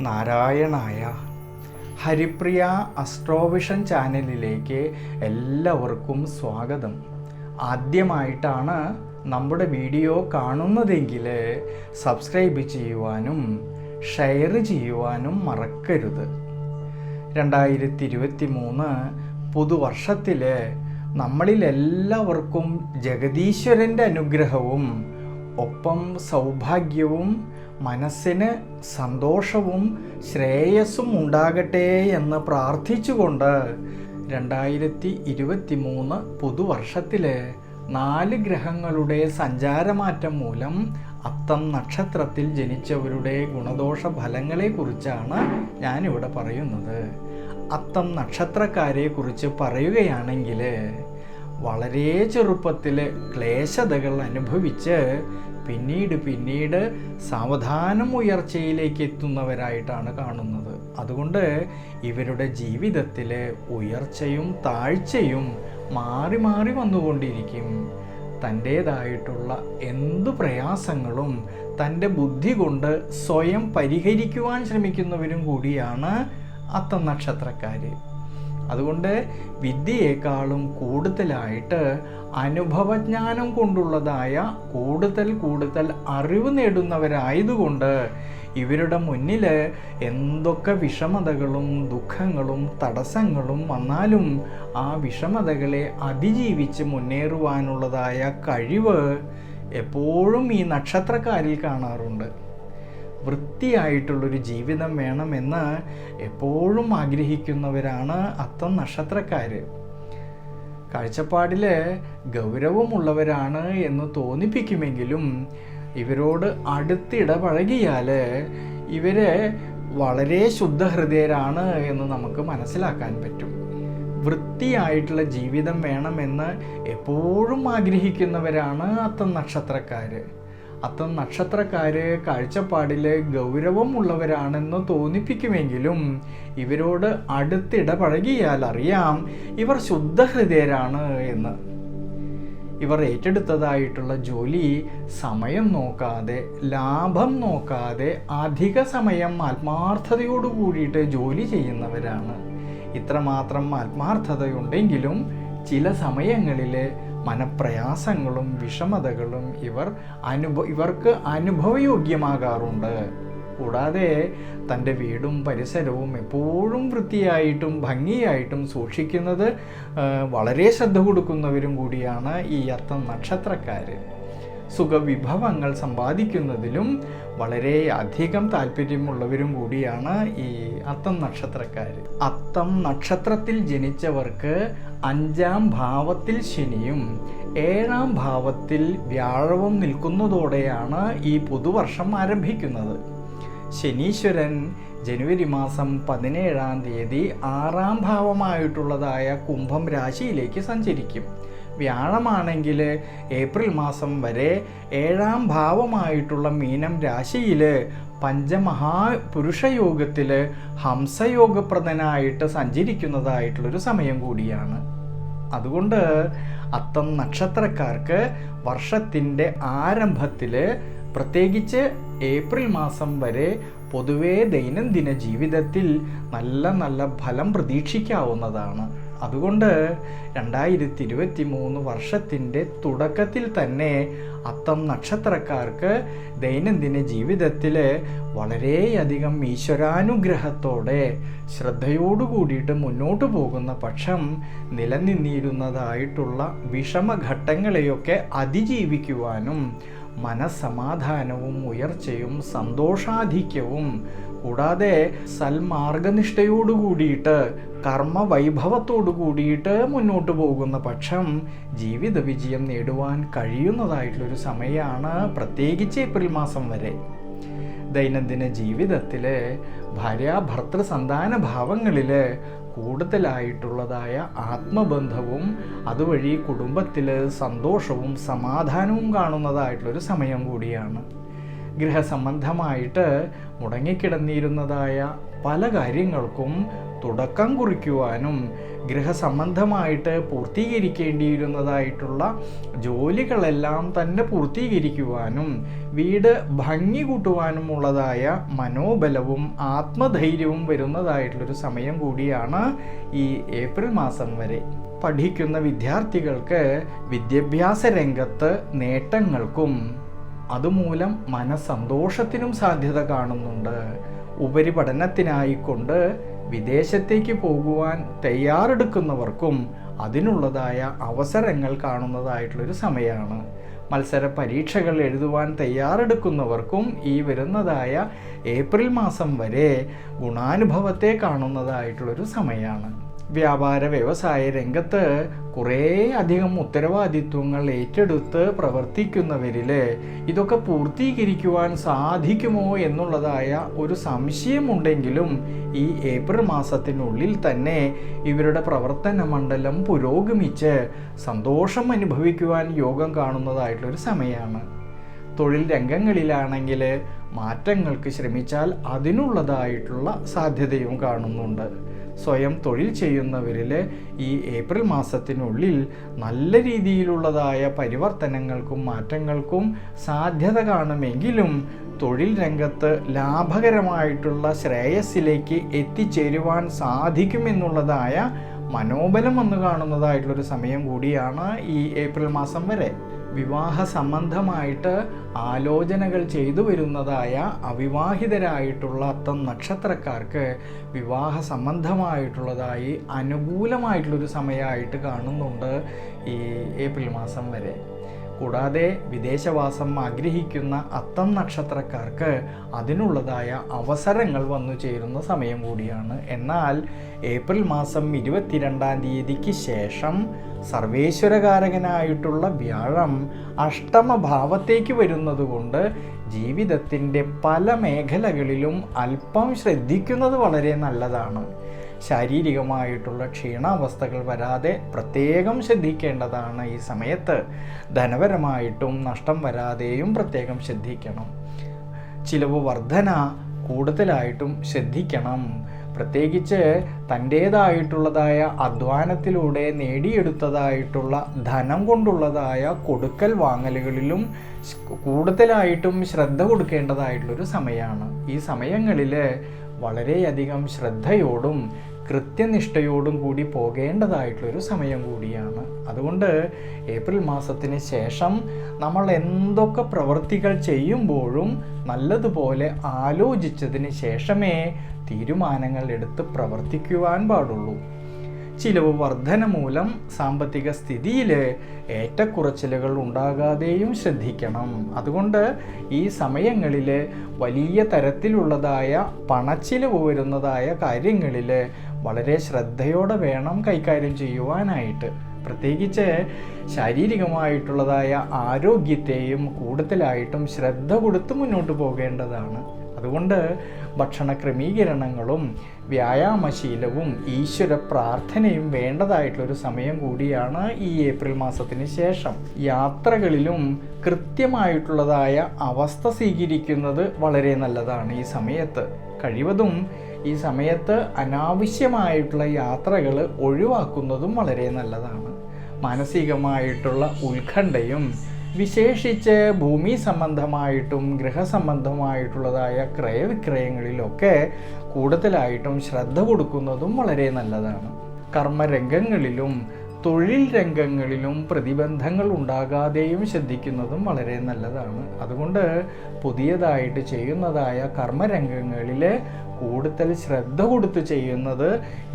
നാരായണായ. ഹരിപ്രിയ അസ്ട്രോവിഷൻ ചാനലിലേക്ക് എല്ലാവർക്കും സ്വാഗതം. ആദ്യമായിട്ടാണ് നമ്മുടെ വീഡിയോ കാണുന്നതെങ്കിൽ സബ്സ്ക്രൈബ് ചെയ്യുവാനും ഷെയർ ചെയ്യുവാനും മറക്കരുത്. രണ്ടായിരത്തി ഇരുപത്തി മൂന്ന് പുതുവർഷത്തിൽ നമ്മളിലെല്ലാവർക്കും ജഗദീശ്വരന്റെ അനുഗ്രഹവും ഒപ്പം സൗഭാഗ്യവും മനസ്സിന് സന്തോഷവും ശ്രേയസ്സും ഉണ്ടാകട്ടെ എന്ന് പ്രാർത്ഥിച്ചുകൊണ്ട് രണ്ടായിരത്തി ഇരുപത്തി മൂന്ന് പുതുവർഷത്തിൽ നാല് ഗ്രഹങ്ങളുടെ സഞ്ചാരമാറ്റം മൂലം അത്തം നക്ഷത്രത്തിൽ ജനിച്ചവരുടെ ഗുണദോഷ ഫലങ്ങളെക്കുറിച്ചാണ് ഞാനിവിടെ പറയുന്നത്. അത്തം നക്ഷത്രക്കാരെ കുറിച്ച് പറയുകയാണെങ്കിൽ വളരെ ചെറുപ്പത്തിൽ ക്ലേശതകൾ അനുഭവിച്ച് പിന്നീട് പിന്നീട് സാവധാനം ഉയർച്ചയിലേക്ക് എത്തുന്നവരായിട്ടാണ് കാണുന്നത്. അതുകൊണ്ട് ഇവരുടെ ജീവിതത്തിൽ ഉയർച്ചയും താഴ്ചയും മാറി മാറി വന്നുകൊണ്ടിരിക്കും. തന്റേതായിട്ടുള്ള എന്തു പ്രയാസങ്ങളും തന്റെ ബുദ്ധി കൊണ്ട് സ്വയം പരിഹരിക്കുവാൻ ശ്രമിക്കുന്നവരും കൂടിയാണ് അത്തം നക്ഷത്രക്കാർ അതുകൊണ്ട് വിദ്യയേക്കാളും കൂടുതലായിട്ട് അനുഭവജ്ഞാനം കൊണ്ടുള്ളതായ കൂടുതൽ കൂടുതൽ അറിവ് നേടുന്നവരായതുകൊണ്ട് ഇവരുടെ മുന്നിൽ എന്തൊക്കെ വിഷമതകളും ദുഃഖങ്ങളും തടസ്സങ്ങളും വന്നാലും ആ വിഷമതകളെ അതിജീവിച്ച് മുന്നേറുവാനുള്ളതായ കഴിവ് എപ്പോഴും ഈ നക്ഷത്രക്കാരിൽ കാണാറുണ്ട്. വൃത്തിയായിട്ടുള്ളൊരു ജീവിതം വേണമെന്ന് എപ്പോഴും ആഗ്രഹിക്കുന്നവരാണ് അത്തം നക്ഷത്രക്കാർ കാഴ്ചപ്പാടിൽ ഗൗരവമുള്ളവരാണ് എന്ന് തോന്നിപ്പിക്കുമെങ്കിലും ഇവരോട് അടുത്തിടപഴകിയാൽ ഇവരെ വളരെ ശുദ്ധഹൃദയരാണ് എന്ന് നമുക്ക് മനസ്സിലാക്കാൻ പറ്റും. വൃത്തിയായിട്ടുള്ള ജീവിതം വേണമെന്ന് എപ്പോഴും ആഗ്രഹിക്കുന്നവരാണ് അത്തം നക്ഷത്രക്കാർ അത്തം നക്ഷത്രക്കാർ ഗൗരവം ഉള്ളവരാണെന്ന് തോന്നിപ്പിക്കുമെങ്കിലും ഇവരോട് അടുത്തിടപഴകിയാൽ അറിയാം ഇവർ ശുദ്ധഹൃദയരാണ് എന്ന്. ഇവർ ഏറ്റെടുത്തതായിട്ടുള്ള ജോലി സമയം നോക്കാതെ ലാഭം നോക്കാതെ അധിക സമയം ആത്മാർത്ഥതയോട് കൂടിയിട്ട് ജോലി ചെയ്യുന്നവരാണ്. ഇത്രമാത്രം ആത്മാർത്ഥതയുണ്ടെങ്കിലും ചില സമയങ്ങളിൽ മനപ്രയാസങ്ങളും വിഷമതകളും ഇവർ അനുഭവ ഇവർക്ക് അനുഭവയോഗ്യമാകാറുണ്ട്. കൂടാതെ തന്റെ വീടും പരിസരവും എപ്പോഴും വൃത്തിയായിട്ടും ഭംഗിയായിട്ടും സൂക്ഷിക്കുന്നത് വളരെ ശ്രദ്ധ കൊടുക്കുന്നവരും കൂടിയാണ് ഈ അത്തം നക്ഷത്രക്കാർ സുഖവിഭവങ്ങൾ സമ്പാദിക്കുന്നതിലും വളരെ അധികം താല്പര്യമുള്ളവരും കൂടിയാണ് ഈ അത്തം നക്ഷത്രക്കാർ അത്തം നക്ഷത്രത്തിൽ ജനിച്ചവർക്ക് അഞ്ചാം ഭാവത്തിൽ ശനിയും ഏഴാം ഭാവത്തിൽ വ്യാഴവും നിൽക്കുന്നതോടെയാണ് ഈ പുതുവർഷം ആരംഭിക്കുന്നത്. ശനീശ്വരൻ ജനുവരി മാസം പതിനേഴാം തീയതി ആറാം ഭാവമായിട്ടുള്ളതായ കുംഭം രാശിയിലേക്ക് സഞ്ചരിക്കും. വ്യാഴമാണെങ്കിൽ ഏപ്രിൽ മാസം വരെ ഏഴാം ഭാവമായിട്ടുള്ള മീനം രാശിയിൽ പഞ്ചമഹാപുരുഷ പുരുഷയോഗത്തിൽ ഹംസയോഗപ്രദനായിട്ട് സഞ്ചരിക്കുന്നതായിട്ടുള്ളൊരു സമയം കൂടിയാണ്. അതുകൊണ്ട് അത്തം നക്ഷത്രക്കാർക്ക് വർഷത്തിന്റെ ആരംഭത്തിൽ പ്രത്യേകിച്ച് ഏപ്രിൽ മാസം വരെ പൊതുവേ ദൈനംദിന ജീവിതത്തിൽ നല്ല നല്ല ഫലം പ്രതീക്ഷിക്കാവുന്നതാണ്. അതുകൊണ്ട് രണ്ടായിരത്തി ഇരുപത്തി മൂന്ന് വർഷത്തിന്റെ തുടക്കത്തിൽ തന്നെ അത്തം നക്ഷത്രക്കാർക്ക് ദൈനംദിന ജീവിതത്തിൽ വളരെയധികം ഈശ്വരാനുഗ്രഹത്തോടെ ശ്രദ്ധയോടു കൂടിയിട്ട് മുന്നോട്ട് പോകുന്ന പക്ഷം നിലനിന്നിരുന്നതായിട്ടുള്ള വിഷമഘട്ടങ്ങളെയൊക്കെ അതിജീവിക്കുവാനും മനസ്സമാധാനവും ഉയർച്ചയും സന്തോഷാധിക്യവും കൂടാതെ സൽമാർഗനിഷ്ഠയോടു കൂടിയിട്ട് കർമ്മ വൈഭവത്തോടു കൂടിയിട്ട് മുന്നോട്ട് പോകുന്ന പക്ഷം ജീവിത വിജയം നേടുവാൻ കഴിയുന്നതായിട്ടുള്ളൊരു സമയമാണ് പ്രത്യേകിച്ച് ഏപ്രിൽ മാസം വരെ. ദൈനംദിന ജീവിതത്തിൽ ഭാര്യ ഭർത്തൃ സന്താന ഭാവങ്ങളിൽ കൂടുതലായിട്ടുള്ളതായ ആത്മബന്ധവും അതുവഴി കുടുംബത്തിൽ സന്തോഷവും സമാധാനവും കാണുന്നതായിട്ടുള്ളൊരു സമയം കൂടിയാണ്. ഗൃഹസംബന്ധമായിട്ട് മുടങ്ങിക്കിടന്നിരുന്നതായ പല കാര്യങ്ങൾക്കും തുടക്കം കുറിക്കുവാനും ഗൃഹസംബന്ധമായിട്ട് പൂർത്തീകരിക്കേണ്ടിയിരുന്നതായിട്ടുള്ള ജോലികളെല്ലാം തന്നെ പൂർത്തീകരിക്കുവാനും വീട് ഭംഗി കൂട്ടുവാനുമുള്ളതായ മനോബലവും ആത്മധൈര്യവും വരുന്നതായിട്ടുള്ളൊരു സമയം കൂടിയാണ് ഈ ഏപ്രിൽ മാസം വരെ. പഠിക്കുന്ന വിദ്യാർത്ഥികൾക്ക് വിദ്യാഭ്യാസ രംഗത്ത് നേട്ടങ്ങൾക്കും അതുമൂലം മനസ്സന്തോഷത്തിനും സാധ്യത കാണുന്നുണ്ട്. ഉപരിപഠനത്തിനായിക്കൊണ്ട് വിദേശത്തേക്ക് പോകുവാൻ തയ്യാറെടുക്കുന്നവർക്കും അതിനുള്ളതായ അവസരങ്ങൾ കാണുന്നതായിട്ടുള്ളൊരു സമയമാണ് മത്സര പരീക്ഷകൾ എഴുതുവാൻ തയ്യാറെടുക്കുന്നവർക്കും ഈ വരുന്നതായ ഏപ്രിൽ മാസം വരെ ഗുണാനുഭവത്തെ കാണുന്നതായിട്ടുള്ളൊരു സമയമാണ് വ്യാപാര വ്യവസായ രംഗത്ത് കുറേ അധികം ഉത്തരവാദിത്വങ്ങൾ ഏറ്റെടുത്ത് പ്രവർത്തിക്കുന്നവരിൽ ഇതൊക്കെ പൂർത്തീകരിക്കുവാൻ സാധിക്കുമോ എന്നുള്ളതായ ഒരു സംശയമുണ്ടെങ്കിലും ഈ ഏപ്രിൽ മാസത്തിനുള്ളിൽ തന്നെ ഇവരുടെ പ്രവർത്തന മണ്ഡലം പുരോഗമിച്ച് സന്തോഷം അനുഭവിക്കുവാൻ യോഗം കാണുന്നതായിട്ടുള്ളൊരു സമയമാണ് തൊഴിൽ രംഗങ്ങളിലാണെങ്കിൽ മാറ്റങ്ങൾക്ക് ശ്രമിച്ചാൽ അതിനുള്ളതായിട്ടുള്ള സാധ്യതയും കാണുന്നുണ്ട്. സ്വയം തൊഴിൽ ചെയ്യുന്നവരിൽ ഈ ഏപ്രിൽ മാസത്തിനുള്ളിൽ നല്ല രീതിയിലുള്ളതായ പരിവർത്തനങ്ങൾക്കും മാറ്റങ്ങൾക്കും സാധ്യത കാണുമെങ്കിലും തൊഴിൽ രംഗത്ത് ലാഭകരമായിട്ടുള്ള ശ്രേയസ്സിലേക്ക് എത്തിച്ചേരുവാൻ സാധിക്കുമെന്നുള്ളതായ മനോബലം വന്നു കാണുന്നതായിട്ടുള്ളൊരു സമയം കൂടിയാണ് ഈ ഏപ്രിൽ മാസം വരെ. വിവാഹ സംബന്ധമായിട്ട് ആലോചനകൾ ചെയ്തു വരുന്നതായ അവിവാഹിതരായിട്ടുള്ള അത്തം നക്ഷത്രക്കാർക്ക് വിവാഹ സംബന്ധമായിട്ടുള്ളതായി അനുകൂലമായിട്ടുള്ളൊരു സമയമായിട്ട് കാണുന്നുണ്ട് ഈ ഏപ്രിൽ മാസം വരെ. കൂടാതെ വിദേശവാസം ആഗ്രഹിക്കുന്ന അത്തം നക്ഷത്രക്കാർക്ക് അതിനുള്ളതായ അവസരങ്ങൾ വന്നു ചേരുന്ന സമയം കൂടിയാണ്. എന്നാൽ ഏപ്രിൽ മാസം ഇരുപത്തിരണ്ടാം തീയതിക്ക് ശേഷം സർവേശ്വരകാരകനായിട്ടുള്ള വ്യാഴം അഷ്ടമഭാവത്തേക്ക് വരുന്നതുകൊണ്ട് ജീവിതത്തിന്റെ പല മേഖലകളിലും അല്പം ശ്രദ്ധിക്കുന്നത് വളരെ നല്ലതാണ്. ശാരീരികമായിട്ടുള്ള ക്ഷീണാവസ്ഥകൾ വരാതെ പ്രത്യേകം ശ്രദ്ധിക്കേണ്ടതാണ് ഈ സമയത്ത്. ധനപരമായിട്ടും നഷ്ടം വരാതെയും പ്രത്യേകം ശ്രദ്ധിക്കണം. ചിലവ് വർധന കൂടുതലായിട്ടും ശ്രദ്ധിക്കണം. പ്രത്യേകിച്ച് തന്റേതായിട്ടുള്ളതായ അധ്വാനത്തിലൂടെ നേടിയെടുത്തതായിട്ടുള്ള ധനം കൊണ്ടുള്ളതായ കൊടുക്കൽ വാങ്ങലുകളിലും കൂടുതലായിട്ടും ശ്രദ്ധ കൊടുക്കേണ്ടതായിട്ടുള്ളൊരു സമയമാണ്. ഈ സമയങ്ങളിൽ വളരെയധികം ശ്രദ്ധയോടും കൃത്യനിഷ്ഠയോടും കൂടി പോകേണ്ടതായിട്ടുള്ളൊരു സമയം കൂടിയാണ്. അതുകൊണ്ട് ഏപ്രിൽ മാസത്തിന് ശേഷം നമ്മൾ എന്തൊക്കെ പ്രവൃത്തികൾ ചെയ്യുമ്പോഴും നല്ലതുപോലെ ആലോചിച്ചതിന് ശേഷമേ തീരുമാനങ്ങൾ എടുത്ത് പ്രവർത്തിക്കുവാൻ പാടുള്ളൂ. ചിലവ് വർധന മൂലം സാമ്പത്തിക സ്ഥിതിയിൽ ഏറ്റക്കുറച്ചിലുകൾ ഉണ്ടാകാതെയും ശ്രദ്ധിക്കണം. അതുകൊണ്ട് ഈ സമയങ്ങളിൽ വലിയ തരത്തിലുള്ളതായ പണച്ചിലവ് വരുന്നതായ കാര്യങ്ങളിൽ വളരെ ശ്രദ്ധയോടെ വേണം കൈകാര്യം ചെയ്യുവാനായിട്ട്. പ്രത്യേകിച്ച് ശാരീരികമായിട്ടുള്ളതായ ആരോഗ്യത്തെയും കൂടുതലായിട്ടും ശ്രദ്ധ കൊടുത്ത് മുന്നോട്ട് പോകേണ്ടതാണ്. അതുകൊണ്ട് ഭക്ഷണ ക്രമീകരണങ്ങളും വ്യായാമശീലവും ഈശ്വര പ്രാർത്ഥനയും വേണ്ടതായിട്ടുള്ളൊരു സമയം കൂടിയാണ് ഈ ഏപ്രിൽ മാസത്തിന് ശേഷം. യാത്രകളിലും കൃത്യമായിട്ടുള്ളതായ അവസ്ഥ സ്വീകരിക്കുന്നത് വളരെ നല്ലതാണ് ഈ സമയത്ത്. കഴിവതും ഈ സമയത്ത് അനാവശ്യമായിട്ടുള്ള യാത്രകൾ ഒഴിവാക്കുന്നതും വളരെ നല്ലതാണ്. മാനസികമായിട്ടുള്ള ഉത്കണ്ഠയും വിശേഷിച്ച് ഭൂമി സംബന്ധമായിട്ടും ഗൃഹസംബന്ധമായിട്ടുള്ളതായ ക്രയവിക്രയങ്ങളിലൊക്കെ കൂടുതലായിട്ടും ശ്രദ്ധ കൊടുക്കുന്നതും വളരെ നല്ലതാണ്. കർമ്മരംഗങ്ങളിലും തൊഴിൽ രംഗങ്ങളിലും പ്രതിബന്ധങ്ങൾ ഉണ്ടാകാതെയും ശ്രദ്ധിക്കുന്നതും വളരെ നല്ലതാണ്. അതുകൊണ്ട് പുതിയതായിട്ട് ചെയ്യുന്നതായ കർമ്മരംഗങ്ങളിൽ കൂടുതൽ ശ്രദ്ധ കൊടുത്ത് ചെയ്യുന്നത്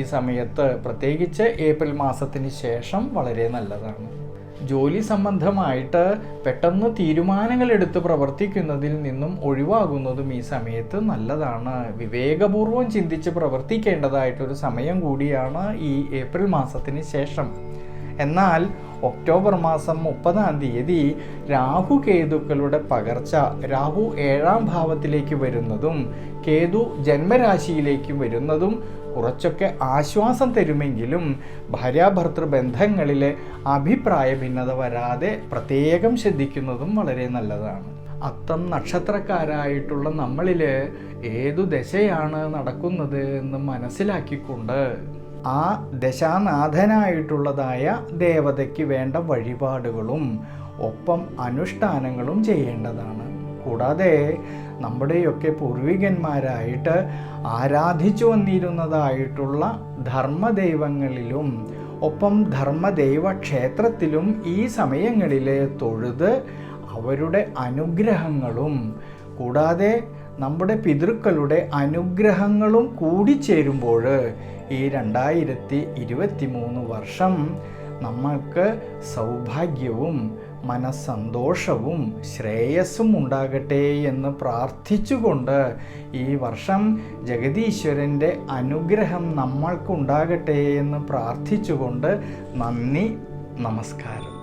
ഈ സമയത്ത് പ്രത്യേകിച്ച് ഏപ്രിൽ മാസത്തിന് ശേഷം വളരെ നല്ലതാണ്. ജോലി സംബന്ധമായിട്ട് പെട്ടെന്ന് തീരുമാനങ്ങൾ എടുത്ത് പ്രവർത്തിക്കുന്നതിൽ നിന്നും ഒഴിവാകുന്നതും ഈ സമയത്ത് നല്ലതാണ്. വിവേകപൂർവം ചിന്തിച്ച് പ്രവർത്തിക്കേണ്ടതായിട്ടൊരു സമയം കൂടിയാണ് ഈ ഏപ്രിൽ മാസത്തിന് ശേഷം. എന്നാൽ ഒക്ടോബർ മാസം മുപ്പതാം തീയതി രാഹു കേതുക്കളുടെ പകർച്ച രാഹു ഏഴാം ഭാവത്തിലേക്ക് വരുന്നതും കേതു ജന്മരാശിയിലേക്ക് വരുന്നതും കുറച്ചൊക്കെ ആശ്വാസം തരുമെങ്കിലും ഭാര്യാഭർത്തൃ ബന്ധങ്ങളിലെ അഭിപ്രായ ഭിന്നത വരാതെ പ്രത്യേകം ശ്രദ്ധിക്കുന്നതും വളരെ നല്ലതാണ്. അത്തം നക്ഷത്രക്കാരായിട്ടുള്ള നമ്മളിൽ ഏതു ദശയാണ് നടക്കുന്നത് എന്ന് മനസ്സിലാക്കിക്കൊണ്ട് ആ ദശാനാഥനായിട്ടുള്ളതായ ദേവതയ്ക്ക് വേണ്ട വഴിപാടുകളും ഒപ്പം അനുഷ്ഠാനങ്ങളും ചെയ്യേണ്ടതാണ്. കൂടാതെ നമ്മുടെയൊക്കെ പൂർവികന്മാരായിട്ട് ആരാധിച്ചു വന്നിരുന്നതായിട്ടുള്ള ധർമ്മദൈവങ്ങളിലും ഒപ്പം ധർമ്മദൈവ ക്ഷേത്രത്തിലും ഈ സമയങ്ങളിൽ തൊഴുത് അവരുടെ അനുഗ്രഹങ്ങളും കൂടാതെ നമ്മുടെ പിതൃക്കളുടെ അനുഗ്രഹങ്ങളും കൂടിച്ചേരുമ്പോൾ ഈ രണ്ടായിരത്തി ഇരുപത്തി മൂന്ന് വർഷം നമ്മൾക്ക് സൗഭാഗ്യവും മനസ്സന്തോഷവും ശ്രേയസ്സും ഉണ്ടാകട്ടെ എന്ന് പ്രാർത്ഥിച്ചുകൊണ്ട് ഈ വർഷം ജഗതീശ്വരന്റെ അനുഗ്രഹം നമ്മൾക്കുണ്ടാകട്ടെ എന്ന് പ്രാർത്ഥിച്ചുകൊണ്ട് നന്ദി നമസ്കാരം.